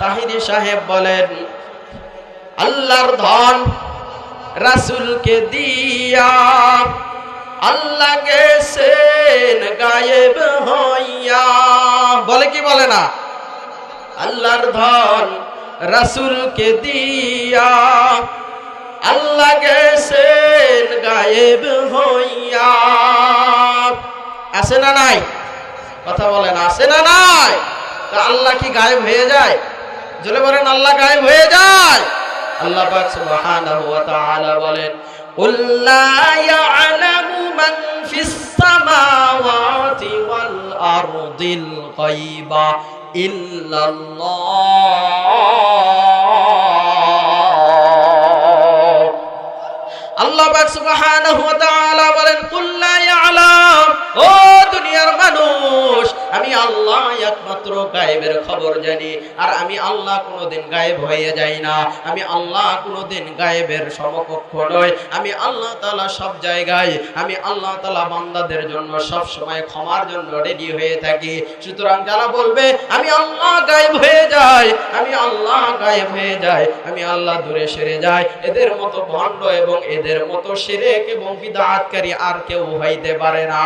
সাহেব বলেন, আল্লাহর ধন রাসুলকে দিয়া আল্লাহ গেছেন গায়েব হইয়া। বলে কি বলে না? আল্লাহর ধন রাসূলকে দিয়া আল্লাহ গেছেন গায়েব হইয়া। আছে না নাই? কথা বলেন আছে না নাই? আল্লাহ কি গায়েব হয়ে যায়? জলে বলেন আল্লাহ গায়েব হয়ে যায় আল্লাহ পাক সুবহানাহু ওয়া তাআলা বলেন قل لا يعلم من في السماوات والأرض الغيب إلا الله আল্লাহ পাক সুবহানাহু একমাত্র গায়েবের খবর জানি। আর আমি আল্লাহ কোনোদিন গায়েব হয়ে যাই না। আমি আল্লাহ কোনোদিন গায়েবের সমকক্ষ নয় আমি আল্লাহ তাআলা সব জায়গায়, আমি আল্লাহ তাআলা বান্দাদের জন্য সব সময় ক্ষমার জন্য রেডি হয়ে থাকি। সুতরাং যারা বলবে, আমি আল্লাহ গায়েব হয়ে যাই, আমি আল্লাহ গায়েব হয়ে যাই, আমি আল্লাহ দূরে সেরে যাই, এদের মতো ভণ্ড এবং এদের মতো শিরেক এবং বিদআতকারী আর কেউ হইতে পারে না।